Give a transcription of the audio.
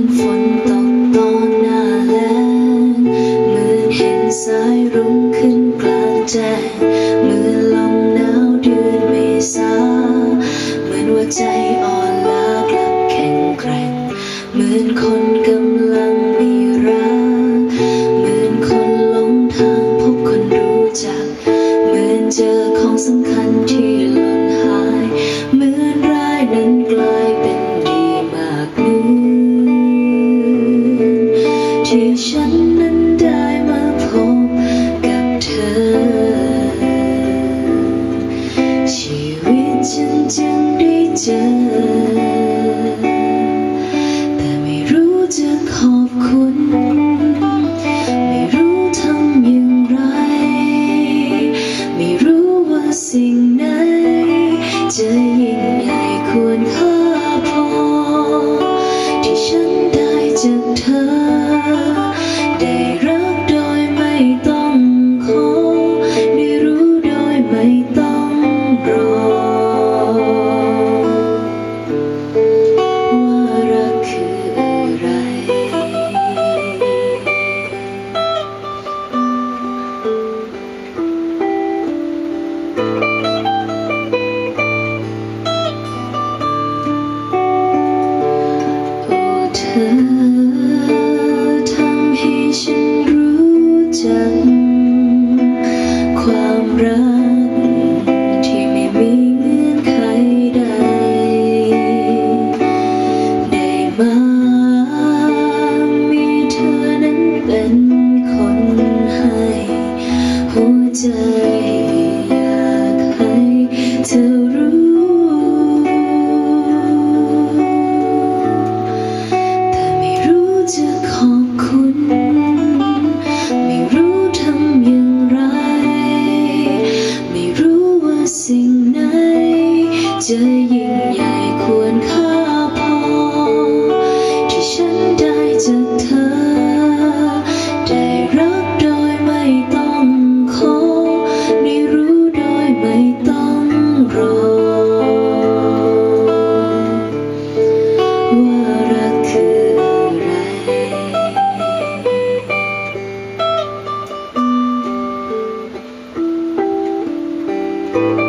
นฝนตกตอนนาแล้งเหมือนเห็นสายรุ้งขึ้นกลาแจ จอ แต่ไม่รู้จะขอบคุณ ไม่รู้ทำอย่างไร ไม่รู้ว่าสิ่งไหนจะยิ่งใหญ่ควรค่าพอ ที่ฉันได้จากเธอ Thank you.